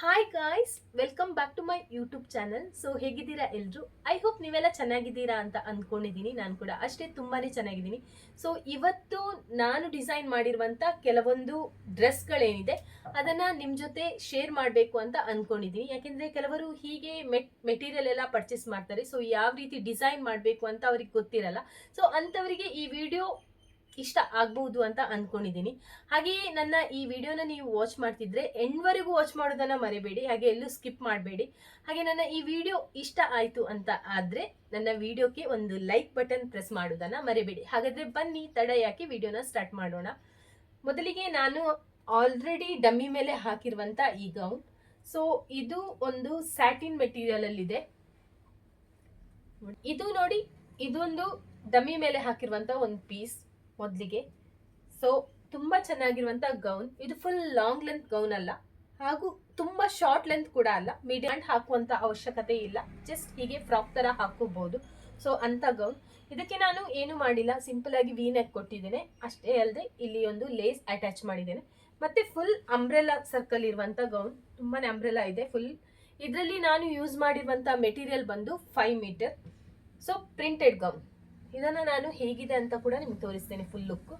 Hi guys welcome back to my YouTube channel so ಹೇಗಿದ್ದೀರಾ ಎಲ್ಲರೂ I hope ನೀವೆಲ್ಲ ಚೆನ್ನಾಗಿದ್ದೀರಾ ಅಂತ ಅಂದ್ಕೊಂಡಿದ್ದೀನಿ ನಾನು ಕೂಡ ಅಷ್ಟೇ ತುಂಬಾ ಚೆನ್ನಾಗಿದ್ದೀನಿ. ಸೊ ಇವತ್ತು ನಾನು ಡಿಸೈನ್ ಮಾಡಿರುವಂಥ ಕೆಲವೊಂದು ಡ್ರೆಸ್ಗಳೇನಿದೆ ಅದನ್ನು ನಿಮ್ಮ ಜೊತೆ ಶೇರ್ ಮಾಡಬೇಕು ಅಂತ ಅಂದ್ಕೊಂಡಿದ್ದೀನಿ ಯಾಕೆಂದರೆ ಕೆಲವರು ಹೀಗೆ ಮೆಟ್ ಮೆಟೀರಿಯಲ್ ಎಲ್ಲ ಪರ್ಚೇಸ್ ಮಾಡ್ತಾರೆ. ಸೊ ಯಾವ ರೀತಿ ಡಿಸೈನ್ ಮಾಡಬೇಕು ಅಂತ ಅವ್ರಿಗೆ ಗೊತ್ತಿರಲ್ಲ. ಸೊ ಅಂಥವರಿಗೆ ಈ ವಿಡಿಯೋ ಇಷ್ಟ ಆಗ್ಬಹುದು ಅಂತ ಅಂದ್ಕೊಂಡಿದ್ದೀನಿ ಹಾಗೆಯೇ ನನ್ನ ಈ ವಿಡಿಯೋನ ನೀವು ವಾಚ್ ಮಾಡ್ತಿದ್ರೆ ಎಂಡ್ವರೆಗೂ ವಾಚ್ ಮಾಡೋದನ್ನ ಮರಿಬೇಡಿ, ಹಾಗೆ ಎಲ್ಲೂ ಸ್ಕಿಪ್ ಮಾಡಬೇಡಿ. ಹಾಗೆ ನನ್ನ ಈ ವಿಡಿಯೋ ಇಷ್ಟ ಆಯ್ತು ಅಂತ ಆದ್ರೆ ನನ್ನ ವಿಡಿಯೋಕ್ಕೆ ಒಂದು ಲೈಕ್ ಬಟನ್ ಪ್ರೆಸ್ ಮಾಡೋದನ್ನ ಮರಿಬೇಡಿ. ಹಾಗಾದ್ರೆ ಬನ್ನಿ, ತಡ ಯಾಕೆ ವಿಡಿಯೋನ ಸ್ಟಾರ್ಟ್ ಮಾಡೋಣ. ಮೊದಲಿಗೆ ನಾನು ಆಲ್ರೆಡಿ ಡಮ್ಮಿ ಮೇಲೆ ಹಾಕಿರುವಂತ ಈ ಗೌನ್ ಸೊ ಇದು ಒಂದು ಸ್ಯಾಟಿನ್ ಮೆಟೀರಿಯಲ್ ಅಲ್ಲಿ ಇದೆ ನೋಡಿ, ಇದೊಂದು ಡಮ್ಮಿ ಮೇಲೆ ಹಾಕಿರುವಂತ ಒಂದು ಪೀಸ್ ಮೊದಲಿಗೆ. ಸೊ ತುಂಬ ಚೆನ್ನಾಗಿರುವಂಥ ಗೌನ್ ಇದು ಫುಲ್ ಲಾಂಗ್ ಲೆಂತ್ ಗೌನ್ ಅಲ್ಲ. ಹಾಗೂ ತುಂಬ ಶಾರ್ಟ್ ಲೆಂತ್ ಕೂಡ ಅಲ್ಲ. ಮೀಡಿಯಂ ಹಾಕುವಂಥ ಅವಶ್ಯಕತೆ ಇಲ್ಲ. ಜಸ್ಟ್ ಹೀಗೆ ಫ್ರಾಕ್ ಥರ ಹಾಕೋಬಹುದು ಸೊ ಅಂಥ ಗೌನ್ ಇದಕ್ಕೆ ನಾನು ಏನು ಮಾಡಿಲ್ಲ. ಸಿಂಪಲ್ ಆಗಿ ವಿ ನೆಕ್ ಕೊಟ್ಟಿದ್ದೇನೆ. ಅಷ್ಟೇ ಅಲ್ಲದೆ ಇಲ್ಲಿ ಒಂದು ಲೇಸ್ ಅಟ್ಯಾಚ್ ಮಾಡಿದ್ದೇನೆ. ಮತ್ತೆ ಫುಲ್ ಅಂಬ್ರೆಲಾ ಸರ್ಕಲ್ ಇರುವಂಥ ಗೌನ್ ತುಂಬಾನೇ ಅಂಬ್ರೆಲಾ ಇದೆ ಫುಲ್ ಇದರಲ್ಲಿ ನಾನು ಯೂಸ್ ಮಾಡಿರುವಂಥ ಮೆಟೀರಿಯಲ್ ಬಂದು five metre so printed gown ಇದನ್ನ ನಾನು ಹೇಗಿದೆ ಅಂತ ಕೂಡ ನಿಮ್ಗೆ ತೋರಿಸ್ತೇನೆ ಫುಲ್ ಲುಕ್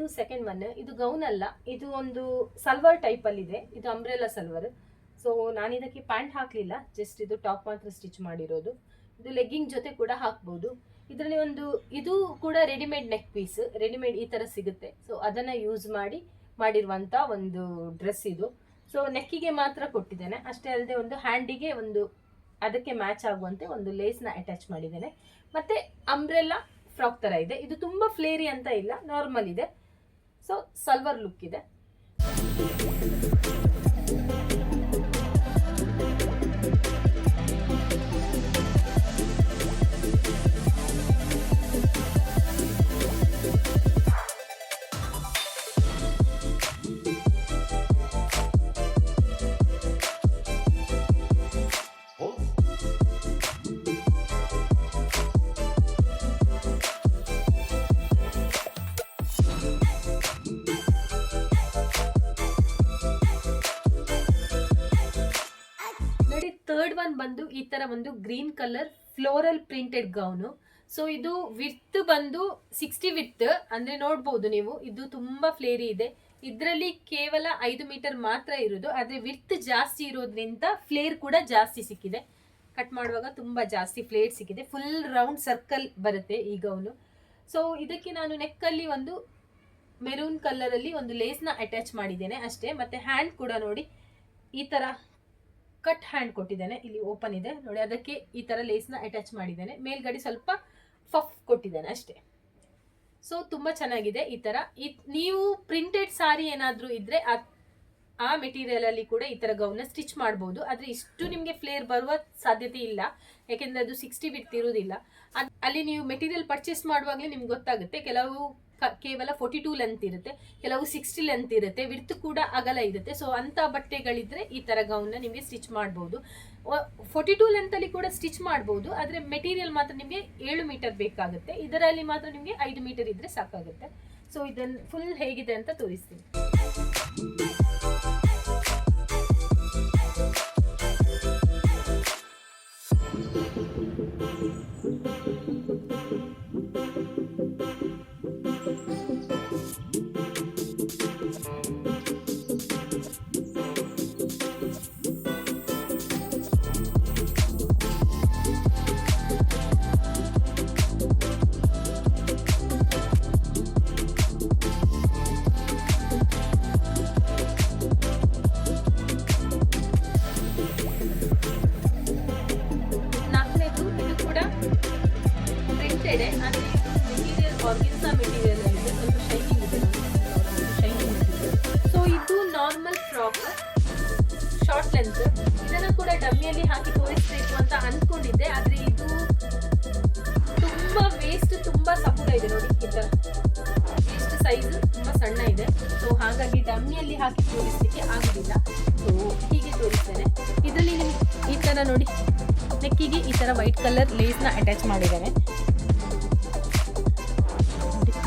ಇದು ಸೆಕೆಂಡ್ ಒನ್ ಇದು ಗೌನ್ ಅಲ್ಲ, ಇದು ಒಂದು ಸಲ್ವರ್ ಟೈಪ್ ಅಲ್ಲಿ ಇದೆ ಇದು ಅಂಬ್ರೆಲಾ ಸಲ್ವರ್ ಸೊ ನಾನು ಇದಕ್ಕೆ ಪ್ಯಾಂಟ್ ಹಾಕಲಿಲ್ಲ ಜಸ್ಟ್ ಇದು ಟಾಪ್ ಮಾತ್ರ ಸ್ಟಿಚ್ ಮಾಡಿರೋದು. ಇದು ಲೆಗ್ಗಿಂಗ್ ಜೊತೆ ಕೂಡ ಹಾಕ್ಬೋದು. ಇದರಲ್ಲಿ ಒಂದು, ಇದು ಕೂಡ ರೆಡಿಮೇಡ್ ನೆಕ್ ಪೀಸ್ ರೆಡಿಮೇಡ್ ಈ ತರ ಸಿಗುತ್ತೆ. ಸೊ ಅದನ್ನ ಯೂಸ್ ಮಾಡಿ, ಮಾಡಿರುವಂತ ಒಂದು ಡ್ರೆಸ್ ಇದು. ಸೊ ನೆಕ್ಕಿಗೆ ಮಾತ್ರ ಕೊಟ್ಟಿದ್ದೇನೆ. ಅಷ್ಟೇ ಅಲ್ಲದೆ ಒಂದು ಹ್ಯಾಂಡಿಗೆ ಒಂದು ಅದಕ್ಕೆ ಮ್ಯಾಚ್ ಆಗುವಂತೆ ಒಂದು ಲೇಸ್ನ ಅಟ್ಯಾಚ್ ಮಾಡಿದ್ದೇನೆ. ಮತ್ತೆ ಅಂಬ್ರೆಲ್ಲ ಫ್ರಾಕ್ ತರ ಇದೆ. ಇದು ತುಂಬಾ ಫ್ಲೇರಿ ಅಂತ ಇಲ್ಲ ನಾರ್ಮಲ್ ಇದೆ. ಸೊ ಸಲ್ವರ್ ಲುಕ್ ಇದೆ. ಬಂದು ಈ ತರ ಒಂದು green colour floral printed gown so ಇದು ವಿತ್ ಬಂದು ಸಿಕ್ಸ್ಟಿ ವಿತ್ ಅಂದ್ರೆ ನೋಡ್ಬೋದು ನೀವು. ಇದು ತುಂಬಾ ಫ್ಲೇರಿ ಇದೆ. ಇದರಲ್ಲಿ ಕೇವಲ ಐದು ಮೀಟರ್ ಮಾತ್ರ ಇರೋದು. ಆದ್ರೆ ವಿತ್ ಜಾಸ್ತಿ ಇರೋದ್ರಿಂದ ಫ್ಲೇರ್ ಕೂಡ ಜಾಸ್ತಿ ಸಿಕ್ಕಿದೆ. ಕಟ್ ಮಾಡುವಾಗ ತುಂಬಾ ಜಾಸ್ತಿ ಫ್ಲೇರ್ ಸಿಕ್ಕಿದೆ. ಫುಲ್ ರೌಂಡ್ ಸರ್ಕಲ್ ಬರುತ್ತೆ ಈ ಗೌನ್ ಸೊ ಇದಕ್ಕೆ ನಾನು ನೆಕ್ಕಲ್ಲಿ ಒಂದು ಮೆರೂನ್ ಕಲರ್ ಅಲ್ಲಿ ಒಂದು ಲೇಸ್ನ ಅಟ್ಯಾಚ್ ಮಾಡಿದ್ದೇನೆ ಅಷ್ಟೇ. ಮತ್ತೆ ಹ್ಯಾಂಡ್ ಕೂಡ ನೋಡಿ. ಈ ತರ ಕಟ್ ಹ್ಯಾಂಡ್ ಕೊಟ್ಟಿದ್ದೇನೆ. ಇಲ್ಲಿ ಓಪನ್ ಇದೆ. ನೋಡಿ, ಅದಕ್ಕೆ ಈ ತರ ಲೇಸ್ನ ಅಟ್ಯಾಚ್ ಮಾಡಿದ್ದೇನೆ. ಮೇಲ್ಗಡೆ ಸ್ವಲ್ಪ ಫಫ್ ಕೊಟ್ಟಿದ್ದೇನೆ ಅಷ್ಟೇ. ಸೊ ತುಂಬಾ ಚೆನ್ನಾಗಿದೆ ಈ ತರ. ಈ ನೀವು ಪ್ರಿಂಟೆಡ್ ಸಾರಿ ಏನಾದರೂ ಇದ್ದರೆ ಆ- ಆ ಮೆಟೀರಿಯಲ್ ಅಲ್ಲಿ ಕೂಡ ಈ ತರ ಗೌನ ಸ್ಟಿಚ್ ಮಾಡಬಹುದು ಆದರೆ ಇಷ್ಟು ನಿಮಗೆ ಫ್ಲೇರ್ ಬರುವ ಸಾಧ್ಯತೆ ಇಲ್ಲ. ಯಾಕೆಂದರೆ ಅದು ಸಿಕ್ಸ್ಟಿ ಬಿಟ್ ಇರುವುದಿಲ್ಲ. ಅದ್- ಅಲ್ಲಿ ನೀವು ಮೆಟೀರಿಯಲ್ ಪರ್ಚೇಸ್ ಮಾಡುವಾಗಲೇ ನಿಮ್ಗೆ ಗೊತ್ತಾಗುತ್ತೆ. ಕೆಲವು ಕೇವಲ ಫೋರ್ಟಿ ಟೂ ಲೆಂತ್ ಇರುತ್ತೆ. ಕೆಲವು ಸಿಕ್ಸ್ಟಿ ಲೆಂತ್ ಇರುತ್ತೆ. ವಿಡ್ತ್ ಕೂಡ ಅಗಲ ಇರುತ್ತೆ. ಸೊ ಅಂತ ಬಟ್ಟೆಗಳಿದ್ರೆ ಈ ತರ ಗೌನ್ನ ನಿಮಗೆ ಸ್ಟಿಚ್ ಮಾಡಬಹುದು ಫೋರ್ಟಿ ಟೂ ಲೆಂತ್ ಅಲ್ಲಿ ಕೂಡ ಸ್ಟಿಚ್ ಮಾಡಬಹುದು ಆದ್ರೆ ಮೆಟೀರಿಯಲ್ ಮಾತ್ರ ನಿಮಗೆ ಏಳು ಮೀಟರ್ ಬೇಕಾಗುತ್ತೆ. ಇದರಲ್ಲಿ ಮಾತ್ರ ನಿಮಗೆ ಐದು ಮೀಟರ್ ಇದ್ರೆ ಸಾಕಾಗುತ್ತೆ. ಸೊ ಇದನ್ನು ಫುಲ್ ಹೇಗಿದೆ ಅಂತ ತೋರಿಸ್ತೀನಿ. ಕೂಡ ಡಮ್ಮಿಯಲ್ಲಿ ಹಾಕಿ ತೋರಿಸ್ಬೇಕು ಅಂತ ಅನ್ಕೊಂಡಿದ್ದೆ, ಆದ್ರೆ ಇದು ತುಂಬಾ ವೇಸ್ಟ್ ತುಂಬಾ ಸಪೂರ ಇದೆ ನೋಡಿ ಈ ತರ. ವೇಸ್ಟ್ ಸೈಜ್ ತುಂಬಾ ಸಣ್ಣ ಇದೆ. ಸೊ ಹಾಗಾಗಿ ಡಮ್ಮಿಯಲ್ಲಿ ಹಾಕಿ ತೋರಿಸ್ಲಿಕ್ಕೆ ಆಗುದಿಲ್ಲ. ಸೊ ಹೀಗೆ ತೋರಿಸ್ತೇನೆ. ಇದರಲ್ಲಿ ನಿಮ್ಗೆ ಈ ತರ ನೋಡಿ. ನೆಕ್ಕಿಗೆ ಈ ತರ ವೈಟ್ ಕಲರ್ನ ಅಟ್ಯಾಚ್ ಮಾಡಿದ್ದಾರೆ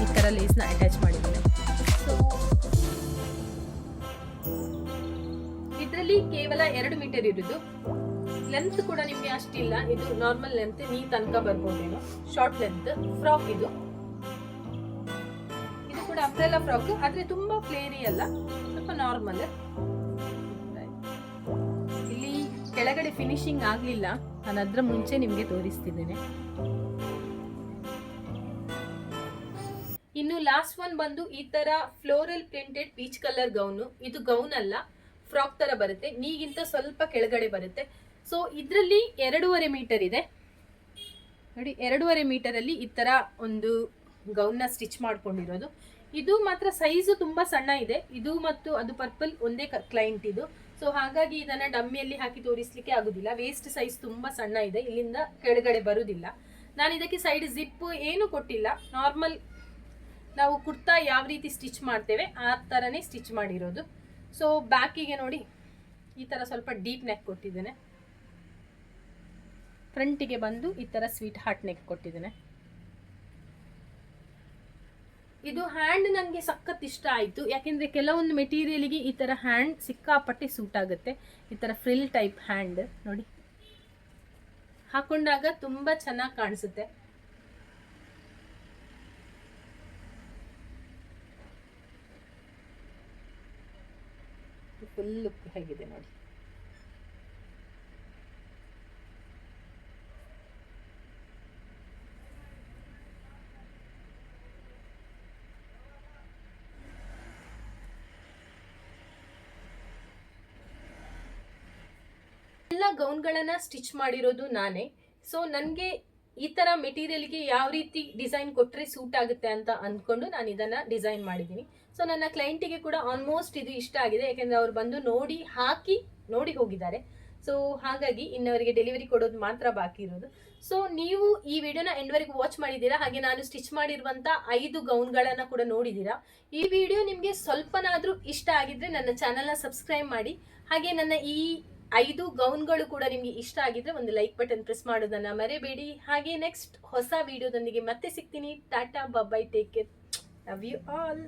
ಈ ತರ ಲೇಸ್ನ ಅಟ್ಯಾಚ್ ಮಾಡಿದ್ದಾರೆ ಇದರಲ್ಲಿ ಕೇವಲ ಎರಡು ಮೀಟರ್ ಇರುದು. ಲೆಂತ್ ಕೂಡ ನಿಮ್ಗೆ ಅಷ್ಟಿಲ್ಲ. ಇದು ನಾರ್ಮಲ್ ಲೆಂತ್ ನೀ ತನಕ ಬರ್ಬೋದೇನೋ ಶಾರ್ಟ್ ಲೆಂತ್ ಫ್ರಾಕ್ ಇದು. ಇದು ಕೂಡ ಅಂಬ್ರೆಲಾ ಫ್ರಾಕ್ ಆದ್ರೆ ತುಂಬಾ ಫ್ಲೇರಿ ಅಲ್ಲ. ಸ್ವಲ್ಪ ನಾರ್ಮಲ್ ಇಲ್ಲಿ ಕೆಳಗಡೆ ಫಿನಿಶಿಂಗ್ ಆಗ್ಲಿಲ್ಲ. ನಾನು ಅದ್ರ ಮುಂಚೆ ನಿಮ್ಗೆ ತೋರಿಸ್ತಿದ್ದೇನೆ. ಇನ್ನು ಲಾಸ್ಟ್ ಒನ್ ಬಂದು ಈ ತರ floral printed peach colour gown ಇದು ಗೌನ್ ಅಲ್ಲ. ಫ್ರಾಕ್ ತರ ಬರುತ್ತೆ, ನೀಗಿಂತ ಸ್ವಲ್ಪ ಕೆಳಗಡೆ ಬರುತ್ತೆ. ಸೊ ಇದರಲ್ಲಿ ಎರಡೂವರೆ ಮೀಟರ್ ಇದೆ. ನೋಡಿ, ಎರಡೂವರೆ ಮೀಟರ್ ಅಲ್ಲಿ ಈ ತರ ಒಂದು ಗೌನ್ನ ಸ್ಟಿಚ್ ಮಾಡ್ಕೊಂಡಿರೋದು. ಇದು ಮಾತ್ರ ಸೈಜು ತುಂಬಾ ಸಣ್ಣ ಇದೆ. ಇದು ಮತ್ತು ಅದು ಪರ್ಪಲ್ ಒಂದೇ ಕ್ಲೈಂಟ್ ಇದು. ಸೊ ಹಾಗಾಗಿ ಇದನ್ನ ಡಮ್ಮಿಯಲ್ಲಿ ಹಾಕಿ ತೋರಿಸ್ಲಿಕ್ಕೆ ಆಗುದಿಲ್ಲ. ವೇಸ್ಟ್ ಸೈಜ್ ತುಂಬಾ ಸಣ್ಣ ಇದೆ. ಇಲ್ಲಿಂದ ಕೆಳಗಡೆ ಬರುದಿಲ್ಲ. ನಾನು ಇದಕ್ಕೆ ಸೈಡ್ ಜಿಪ್ ಏನು ಕೊಟ್ಟಿಲ್ಲ. ನಾರ್ಮಲ್ ನಾವು ಕುರ್ತಾ ಯಾವ ರೀತಿ ಸ್ಟಿಚ್ ಮಾಡ್ತೇವೆ, ಆ ತರನೇ ಸ್ಟಿಚ್ ಮಾಡಿರೋದು. ಸೊ ಬ್ಯಾಕಿಗೆ ನೋಡಿ, ಈ ಥರ ಸ್ವಲ್ಪ ಡೀಪ್ ನೆಕ್ ಕೊಟ್ಟಿದ್ದೇನೆ. ಫ್ರಂಟಿಗೆ ಬಂದು ಈ ಥರ ಸ್ವೀಟ್ ಹಾರ್ಟ್ ನೆಕ್ ಕೊಟ್ಟಿದ್ದೇನೆ. ಇದು ಹ್ಯಾಂಡ್ ನನಗೆ ಸಖತ್ ಇಷ್ಟ ಆಯಿತು. ಯಾಕೆಂದರೆ ಕೆಲವೊಂದು ಮೆಟೀರಿಯಲಿಗೆ ಈ ಥರ ಹ್ಯಾಂಡ್ ಸಿಕ್ಕಾಪಟ್ಟೆ ಸೂಟ್ ಆಗುತ್ತೆ. ಈ ಥರ ಫ್ರಿಲ್ ಟೈಪ್ ಹ್ಯಾಂಡ್ ನೋಡಿ. ಹಾಕೊಂಡಾಗ ತುಂಬ ಚೆನ್ನಾಗಿ ಕಾಣಿಸುತ್ತೆ. ಫುಲ್ ಲುಕ್ ಹೇಗಿದೆ ನೋಡಿ. ಎಲ್ಲ ಗೌನ್ಗಳನ್ನ ಸ್ಟಿಚ್ ಮಾಡಿರೋದು ನಾನೇ. ಸೊ ನನಗೆ ಈ ತರ ಮೆಟೀರಿಯಲ್ಗೆ ಯಾವ ರೀತಿ ಡಿಸೈನ್ ಕೊಟ್ಟರೆ ಸೂಟ್ ಆಗುತ್ತೆ ಅಂತ ಅಂದ್ಕೊಂಡು ನಾನು ಇದನ್ನ ಡಿಸೈನ್ ಮಾಡಿದ್ದೀನಿ. ಸೊ ನನ್ನ ಕ್ಲೈಂಟಿಗೆ ಕೂಡ ಆಲ್ಮೋಸ್ಟ್ ಇದು ಇಷ್ಟ ಆಗಿದೆ. ಯಾಕೆಂದ್ರೆ ಅವ್ರು ಬಂದು ನೋಡಿ, ಹಾಕಿ, ನೋಡಿ ಹೋಗಿದ್ದಾರೆ. ಸೊ ಹಾಗಾಗಿ ಇನ್ನವರಿಗೆ ಡೆಲಿವರಿ ಕೊಡೋದು ಮಾತ್ರ ಬಾಕಿ ಇರೋದು. ಸೊ ನೀವು ಈ ವಿಡಿಯೋನ ಎಂಡ್ವರೆಗೂ ವಾಚ್ ಮಾಡಿದ್ದೀರಾ? ಹಾಗೆ ನಾನು ಸ್ಟಿಚ್ ಮಾಡಿರುವಂತ ಐದು ಗೌನ್ಗಳನ್ನ ಕೂಡ ನೋಡಿದ್ದೀರಾ? ಈ ವಿಡಿಯೋ ನಿಮಗೆ ಸ್ವಲ್ಪನಾದ್ರೂ ಇಷ್ಟ ಆಗಿದ್ರೆ ನನ್ನ ಚಾನಲ್ನ ಸಬ್ಸ್ಕ್ರೈಬ್ ಮಾಡಿ. ಹಾಗೆ ನನ್ನ ಈ ಐದು ಗೌನ್ಗಳು ಕೂಡ ನಿಮಗೆ ಇಷ್ಟ ಆಗಿದ್ರೆ ಒಂದು ಲೈಕ್ ಬಟನ್ ಪ್ರೆಸ್ ಮಾಡೋದನ್ನ ಮರೆಯಬೇಡಿ ಹಾಗೆ ನೆಕ್ಸ್ಟ್ ಹೊಸ ವಿಡಿಯೋದೊಂದಿಗೆ ಮತ್ತೆ ಸಿಗ್ತೀನಿ. Tata bye bye take care love you all